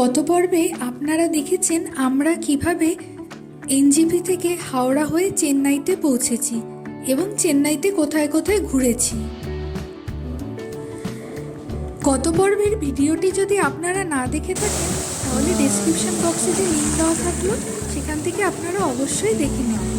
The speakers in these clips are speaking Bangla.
গত পর্বে আপনারা দেখেছেন আমরা কীভাবে এনজিপি থেকে হাওড়া হয়ে চেন্নাইতে পৌঁছেছি এবং চেন্নাইতে কোথায় কোথায় ঘুরেছি। গত পর্বের ভিডিওটি যদি আপনারা না দেখে থাকেন, তাহলে ডেসক্রিপশন বক্সে যে লিঙ্ক দেওয়া থাকল, সেখান থেকে আপনারা অবশ্যই দেখে নেবেন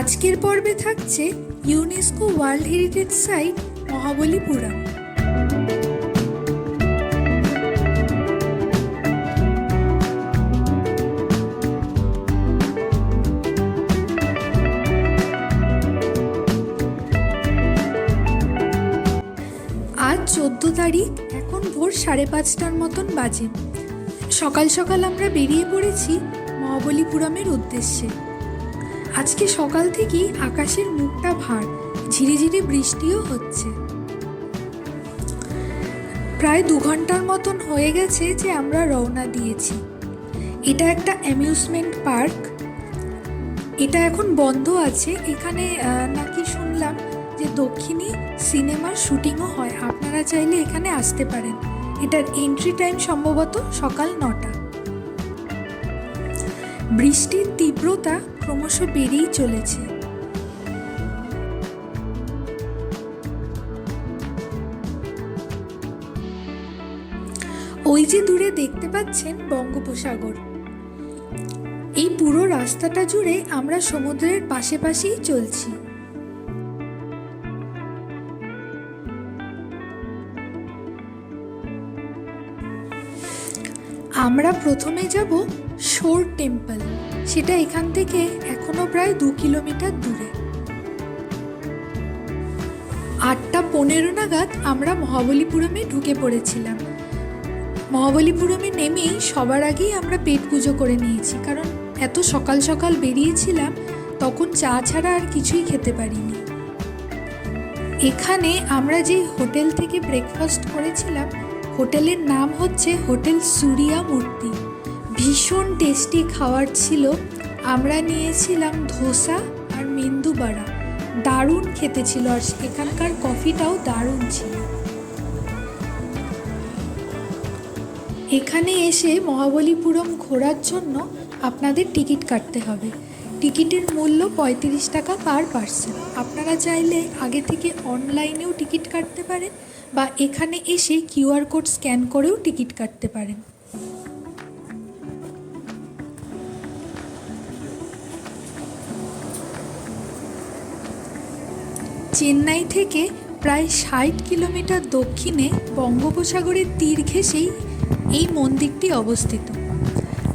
আজকের পর্বে থাকছে UNESCO world heritage site Mahabalipuram আজ চোদ্দ তারিখ, এখন ভোর সাড়ে পাঁচটার মতন বাজে। সকাল সকাল আমরা বেরিয়ে পড়েছি মহাবলীপুরমের উদ্দেশ্যে। আজকে সকাল থেকেই আকাশের মুখটা ভার। ঝিরিঝিরি বৃষ্টিও হচ্ছে। প্রায় দু ঘণ্টার মতন হয়ে গেছে যে আমরা রওনা দিয়েছি। এটা একটা অ্যামিউজমেন্ট পার্ক। এটা এখন বন্ধ আছে। এখানে নাকি শুনলাম যে দক্ষিণী সিনেমার শুটিংও হয়। আপনারা চাইলে এখানে আসতে পারেন। এটার এন্ট্রি টাইম সম্ভবত সকাল নটা। বৃষ্টির তীব্রতা ক্রমশ বেড়েই চলেছে। ওই যে দূরে দেখতে পাচ্ছেন বঙ্গোপসাগর। এই পুরো রাস্তাটা জুড়ে আমরা সমুদ্রের পাশে পাশেই চলছি। আমরা প্রথমে যাব শোর টেম্পল। সেটা এখান থেকে এখনও প্রায় দু কিলোমিটার দূরে। আটটা পনেরো নাগাদ আমরা মহাবলীপুরমে ঢুকে পড়েছিলাম। মহাবলীপুরমে নেমেই সবার আগেই আমরা পেট পুজো করে নিয়েছি, কারণ এত সকাল সকাল বেরিয়েছিলাম, তখন চা ছাড়া আর কিছুই খেতে পারিনি। এখানে আমরা যে হোটেল থেকে ব্রেকফাস্ট করেছিলাম, হোটেলের নাম হচ্ছে হোটেল সুরিয়া মূর্তি। ভীষণ টেস্টি খাবার ছিল, আমরা নিয়েছিলাম ধোসা আর মেন্দু বড়া দারুণ খেতে ছিল আর এখানকার কফিটাও দারুণ ছিল। এখানে এসে মহাবলীপুরম ঘোরার জন্য আপনাদের টিকিট কাটতে হবে। টিকিটের মূল্য পঁয়ত্রিশ টাকা পার পার্সন। আপনারা চাইলে আগে থেকে অনলাইনেও টিকিট কাটতে পারেন বা এখানে এসে কিউআর কোড স্ক্যান করেও টিকিট কাটতে পারেন। চেন্নাই থেকে প্রায় ষাট কিলোমিটার দক্ষিণে বঙ্গোপসাগরের তীর ঘেঁষেই এই মন্দিরটি অবস্থিত।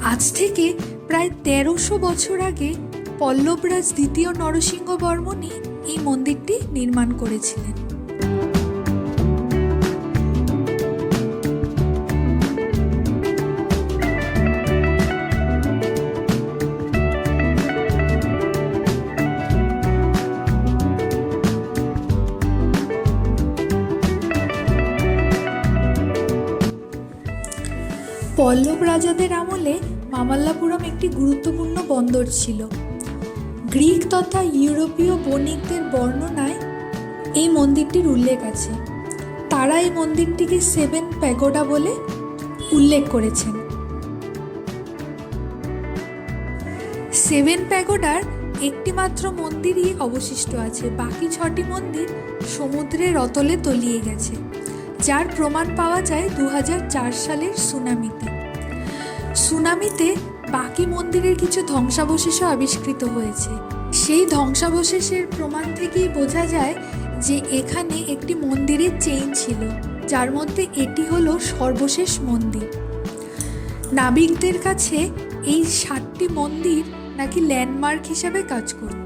আজ থেকে প্রায় তেরোশো বছর আগে পল্লবরাজ দ্বিতীয় নরসিংহ বর্মনই এই মন্দিরটি নির্মাণ করেছিলেন। পল্লব রাজাদের আমলে মামাল্লাপুরম একটি গুরুত্বপূর্ণ বন্দর ছিল। গ্রিক তথা ইউরোপীয় বণিকদের বর্ণনায় এই মন্দিরটির উল্লেখ আছে। তারা এই মন্দিরটিকে সেভেন প্যাগোডা বলে উল্লেখ করেছেন। সেভেন প্যাগোডার একটি মাত্র মন্দিরই অবশিষ্ট আছে। বাকি ছটি মন্দির সমুদ্রের অতলে তলিয়ে গেছে, যার প্রমাণ পাওয়া যায় দু হাজার চার সালের সুনামিতে। সুনামিতে বাকি মন্দিরের কিছু ধ্বংসাবশেষও আবিষ্কৃত হয়েছে। সেই ধ্বংসাবশেষের প্রমাণ থেকেই বোঝা যায় যে এখানে একটি মন্দিরের চেইন ছিল, যার মধ্যে এটি হলো সর্বশেষ মন্দির। নাবিকদের কাছে এই সাতটি মন্দির নাকি ল্যান্ডমার্ক হিসাবে কাজ করত।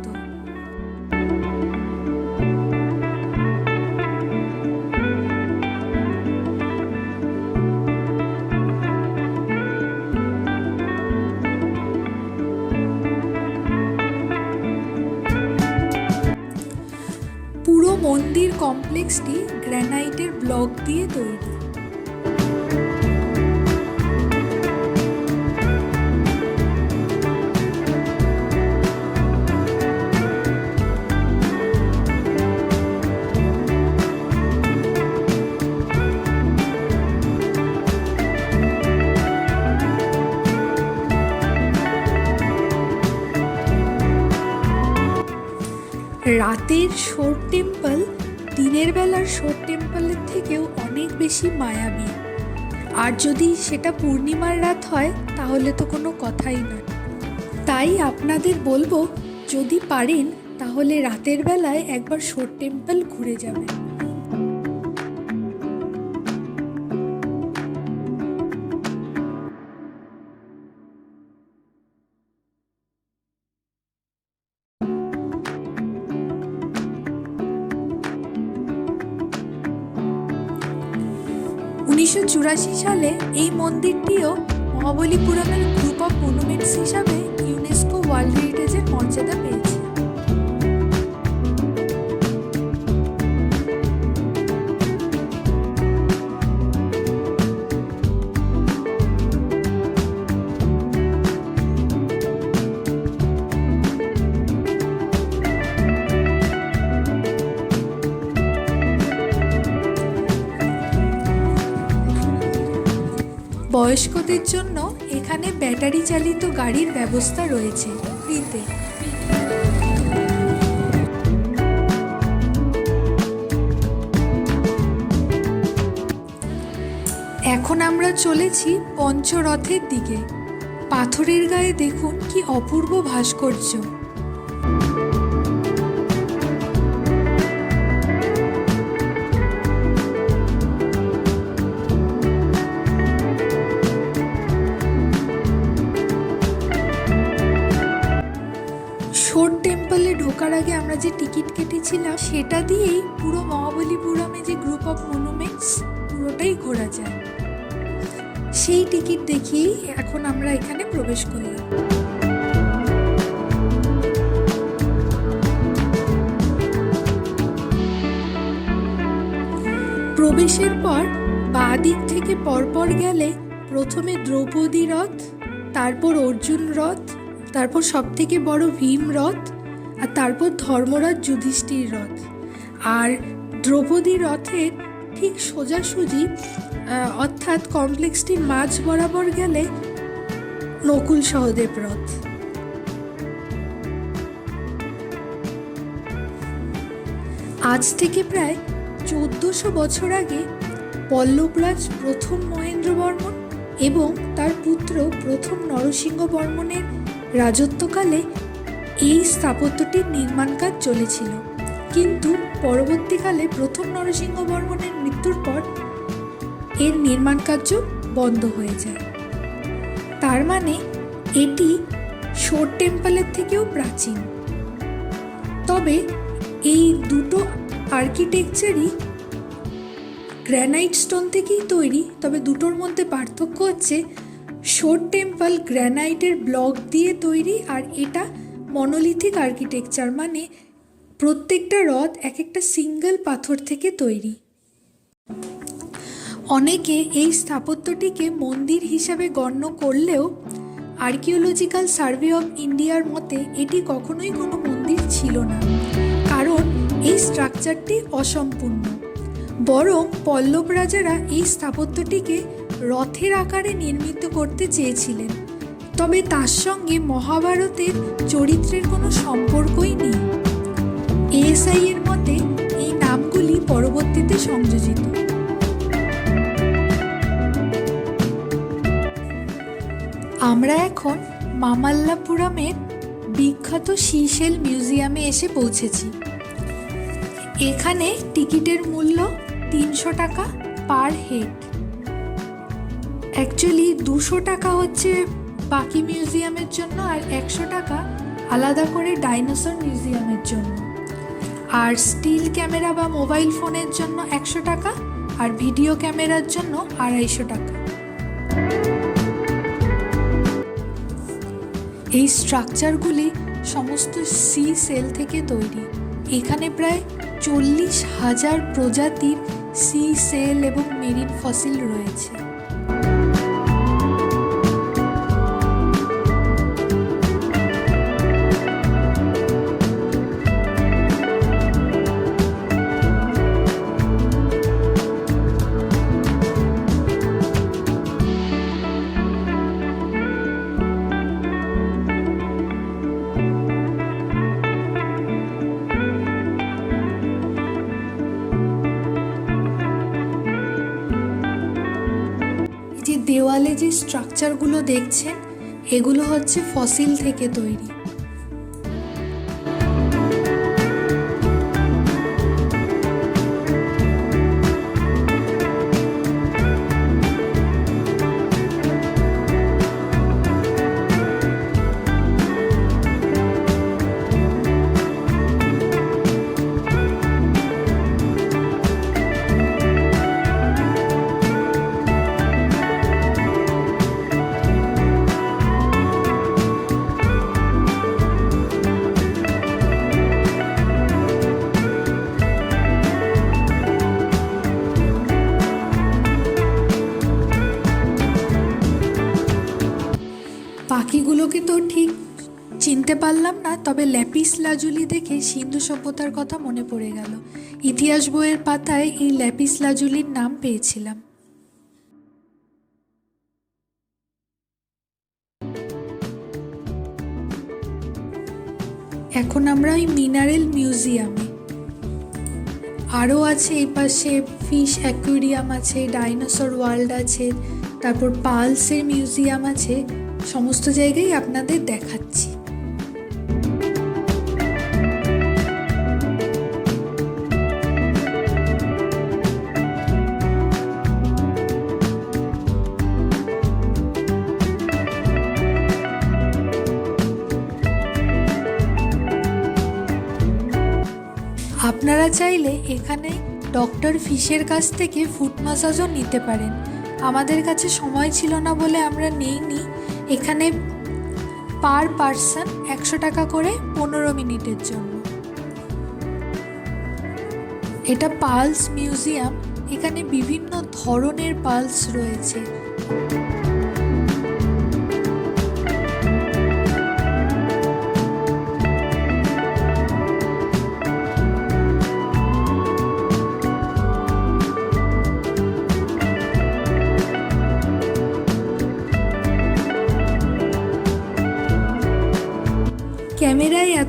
কমপ্লেক্সটি গ্র্যানাইটের ব্লক দিয়ে তৈরি। রাতের শোর টেম্পল দিনের বেলার সোর টেম্পলের থেকেও অনেক বেশি মায়াবী। আর যদি সেটা পূর্ণিমার রাত হয়, তাহলে তো কোনো কথাই নয়। তাই আপনাদের বলব, যদি পারেন, তাহলে রাতের বেলায় একবার সোর টেম্পল ঘুরে যাবেন। উনিশশো চুরাশি সালে এই মন্দিরটিও মহাবলীপুরমের গ্রুপ অফ মনুমেন্টস হিসাবে ইউনেস্কো ওয়ার্ল্ড হেরিটেজের মর্যাদা পেয়েছে। বয়স্কদের জন্য এখানে ব্যাটারি চালিত গাড়ির ব্যবস্থা রয়েছে ফ্রিতে। এখন আমরা চলেছি পঞ্চরথের দিকে। পাথরের গায়ে দেখুন কি অপূর্ব ভাস্কর্য। আমরা যে টিকিট কেটেছিলাম, সেটা দিয়েই পুরো মহাবলীপুরমে যে গ্রুপ অফ মনুমেন্টস পুরোটাই ঘোরা যায়। সেই টিকিট দেখিয়েই এখন আমরা এখানে প্রবেশ করলাম। প্রবেশের পর বাঁ দিক থেকে পরপর গেলে প্রথমে দ্রৌপদী রথ, তারপর অর্জুন রথ, তারপর সব থেকে বড় ভীম রথ আর তারপর ধর্মরাজ যুধিষ্ঠির রথ। আর দ্রৌপদী রথের ঠিক সোজাসুজি অর্থাৎ কমপ্লেক্সটির মাঝ বরাবর গেলে নকুল সহদেব রথ। আজ থেকে প্রায় চোদ্দশো বছর আগে পল্লবরাজ প্রথম মহেন্দ্র বর্মন এবং তার পুত্র প্রথম নরসিংহ বর্মনের রাজত্বকালে এই স্থাপত্যটির নির্মাণ কাজ চলেছিল। কিন্তু পরবর্তীকালে প্রথম নরসিংহ বর্মনের মৃত্যুর পর এর নির্মাণ কার্য বন্ধ হয়ে যায়। তার মানে এটি শোর টেম্পলের থেকেও প্রাচীন। তবে এই দুটো আর্কিটেকচারই গ্র্যানাইট স্টোন থেকেই তৈরি, তবে দুটোর মধ্যে পার্থক্য হচ্ছে শোর টেম্পল গ্র্যানাইটের ব্লক দিয়ে তৈরি আর এটা মনোলিথিক আর্কিটেকচার মানে প্রত্যেকটা রথ এক একটা সিঙ্গেল পাথর থেকে তৈরি। অনেকে এই স্থাপত্যটিকে মন্দির হিসাবে গণ্য করলেও আর্কিওলজিক্যাল সার্ভে অফ ইন্ডিয়ার মতে এটি কখনোই কোনো মন্দির ছিল না, কারণ এই স্ট্রাকচারটি অসম্পূর্ণ। বরং পল্লব রাজারা এই স্থাপত্যটিকে রথের আকারে নির্মিত করতে চেয়েছিলেন। তবে তার সঙ্গে মহাভারতের চরিত্রের কোনো সম্পর্কই নেই। এএসআই এর মতে, এই নামগুলি পরবর্তীতে সংযোজিত। আমরা এখন মামাল্লাপুরমের বিখ্যাত সিশেল মিউজিয়ামে এসে পৌঁছেছি। এখানে টিকিটের মূল্য তিনশো টাকা পার হেড। অ্যাকচুয়ালি দুশো টাকা হচ্ছে বাকি মিউজিয়ামের জন্য আর একশো টাকা আলাদা করে ডাইনোসর মিউজিয়ামের জন্য। আর স্টিল ক্যামেরা বা মোবাইল ফোনের জন্য একশো টাকা, আর ভিডিও ক্যামেরার জন্য আড়াইশো টাকা। এই স্ট্রাকচারগুলি সমস্ত সি সেল থেকে তৈরি। এখানে প্রায় চল্লিশ হাজার প্রজাতির সি সেল এবং মেরিন ফসিল রয়েছে। স্ট্রাকচারগুলো দেখছেন এগুলো হচ্ছে ফসিল থেকে তৈরি। পাখিগুলোকে তো ঠিক চিনতে পারলাম না, তবে ল্যাপিস লাজুলি দেখে সিন্ধু সভ্যতার কথা মনে পড়ে গেল। ইতিহাস বইয়ের পাতায় এই ল্যাপিস লাজুলির নাম পেয়েছিলাম। এখন আমরা ওই মিনারেল মিউজিয়ামে। আরও আছে এই পাশে ফিশ অ্যাকুয়ারিয়াম আছে, ডাইনোসর ওয়ার্ল্ড আছে, তারপর পালসের মিউজিয়াম আছে সমস্ত জায়গায় আপনাদের দেখাচ্ছি। আপনারা চাইলে এখানে ডক্টর ফিশের কাছ থেকে ফুট মাসাজও নিতে পারেন। আমাদের কাছে সময় ছিল না বলে আমরা নেইনি। এখানে পার পার্সন একশো টাকা করে পনেরো মিনিটের জন্য। এটা পালস মিউজিয়াম। এখানে বিভিন্ন ধরনের পালস রয়েছে।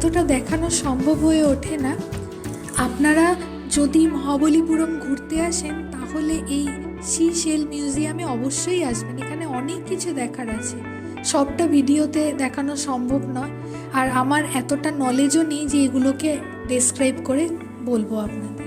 এতটা দেখানো সম্ভব হয়ে ওঠে না। আপনারা যদি মহাবলীপুরম ঘুরতে আসেন, তাহলে এই সি শেল মিউজিয়ামে অবশ্যই আসবেন। এখানে অনেক কিছু দেখার আছে। সবটা ভিডিওতে দেখানো সম্ভব নয়। আর আমার এতটা নলেজও নেই যে এগুলোকে ডেসক্রাইব করে বলব আপনাদের।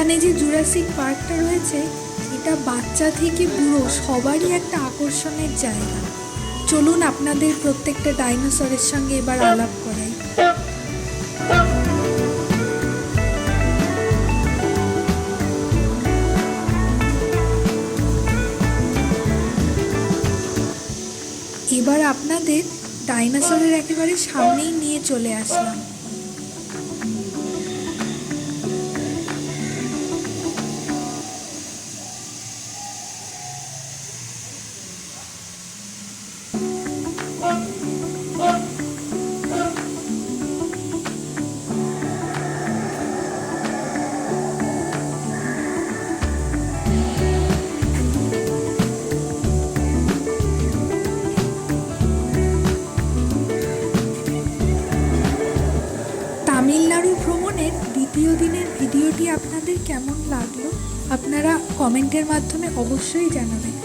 এখানে যে জুরাসিক পার্কটা রয়েছে, এটা বাচ্চা থেকে বুড়ো সবারই একটা আকর্ষণের জায়গা। চলুন আপনাদের প্রত্যেকটা ডাইনোসরের সঙ্গে এবার আলাপ করাই। এবার আপনাদের ডাইনোসরের একেবারে সামনেই নিয়ে চলে আসলাম। তামিলনাড়ু ভ্রমণের দ্বিতীয় দিনের ভিডিওটি আপনাদের কেমন লাগল? আপনারা কমেন্টের মাধ্যমে অবশ্যই জানাবেন।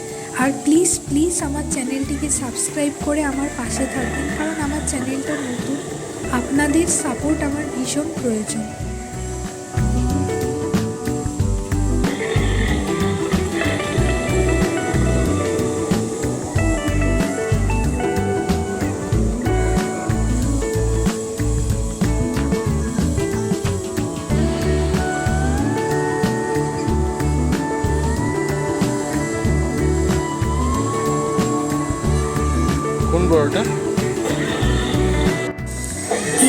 আর প্লিজ প্লিজ আমার চ্যানেলটিকে সাবস্ক্রাইব করে আমার পাশে থাকবেন। কারণ আমার চ্যানেলটা নতুন। আপনাদের সাপোর্ট আমার ভীষণ প্রয়োজন। কোন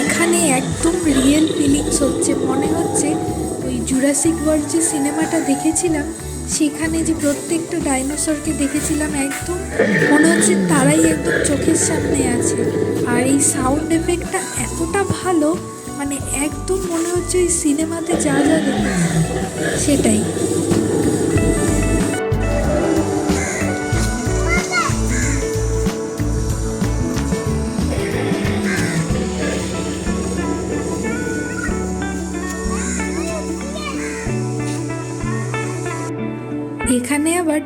এখানে একদম রিয়েল ফিলিংস হচ্ছে। মনে হচ্ছে ওই জুরাসিক ওয়ার্ল্ড যে সিনেমাটা দেখেছিলাম, সেখানে যে প্রত্যেকটা ডাইনোসরকে দেখেছিলাম একদম, মনে হচ্ছে তারাই একদম চোখের সামনে আছে। আর এই সাউন্ড এফেক্টটা এতটা ভালো মানে একদম মনে হচ্ছে ওই সিনেমাতে যা যা দেখেছি, সেটাই।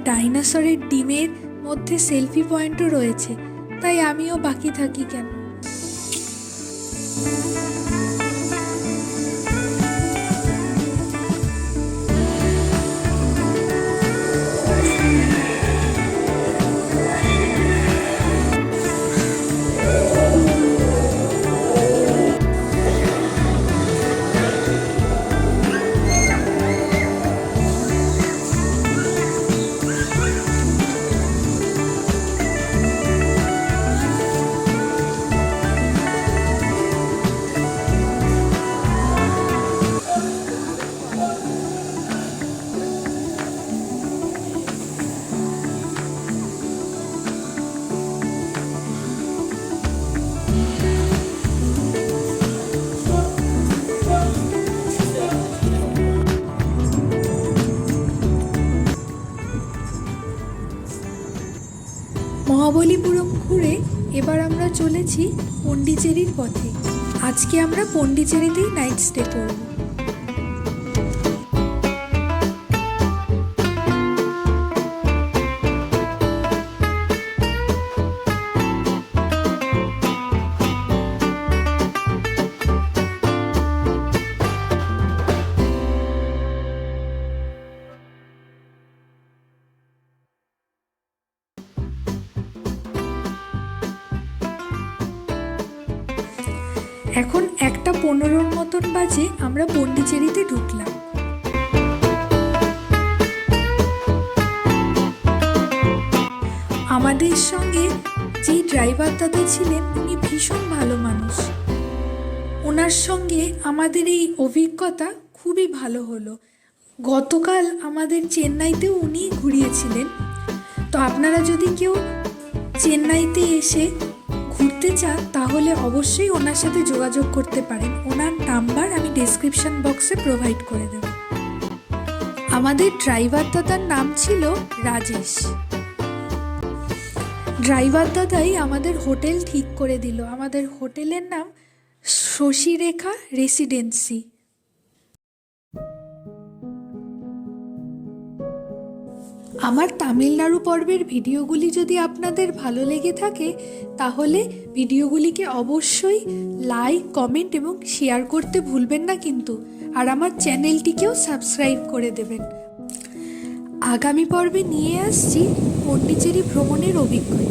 ডাইনোসরের ডিমের মধ্যে সেলফি পয়েন্টও রয়েছে তাই আমিও বাকি থাকি কেন? চলেছি পন্ডিচেরির পথে। আজকে আমরা পন্ডিচেরিতেই নাইট স্টে করব। বাজে আমরা পন্ডিচেরিতে ঢুকলাম। আমাদের সঙ্গে যেই ড্রাইভার দাদা ছিলেন, উনি ভীষণ ভালো মানুষ। ওনার সঙ্গে আমাদের এই অভিজ্ঞতা খুবই ভালো হলো। গতকাল আমাদের চেন্নাইতেও উনি ঘুরিয়েছিলেন। তো আপনারা যদি কেউ চেন্নাইতে এসে ঘুরতে চান, তাহলে অবশ্যই ওনার সাথে যোগাযোগ করতে পারেন। ওনার নাম্বার আমি ডিসক্রিপশন বক্সে প্রোভাইড করে দেব। আমাদের ড্রাইভার দাদার নাম ছিল রাজেশ। ড্রাইভার দাদাই আমাদের হোটেল ঠিক করে দিল। আমাদের হোটেলের নাম শশীরেখা রেসিডেন্সি আমার তামিলনাড়ু পর্বের ভিডিওগুলি যদি আপনাদের ভালো লেগে থাকে, তাহলে ভিডিওগুলিকে অবশ্যই লাইক, কমেন্ট এবং শেয়ার করতে ভুলবেন না কিন্তু, আর আমার চ্যানেলটিকেও সাবস্ক্রাইব করে দেবেন। আগামী পর্বে নিয়ে আসছি পণ্ডিচেরি ভ্রমণের অভিজ্ঞতা।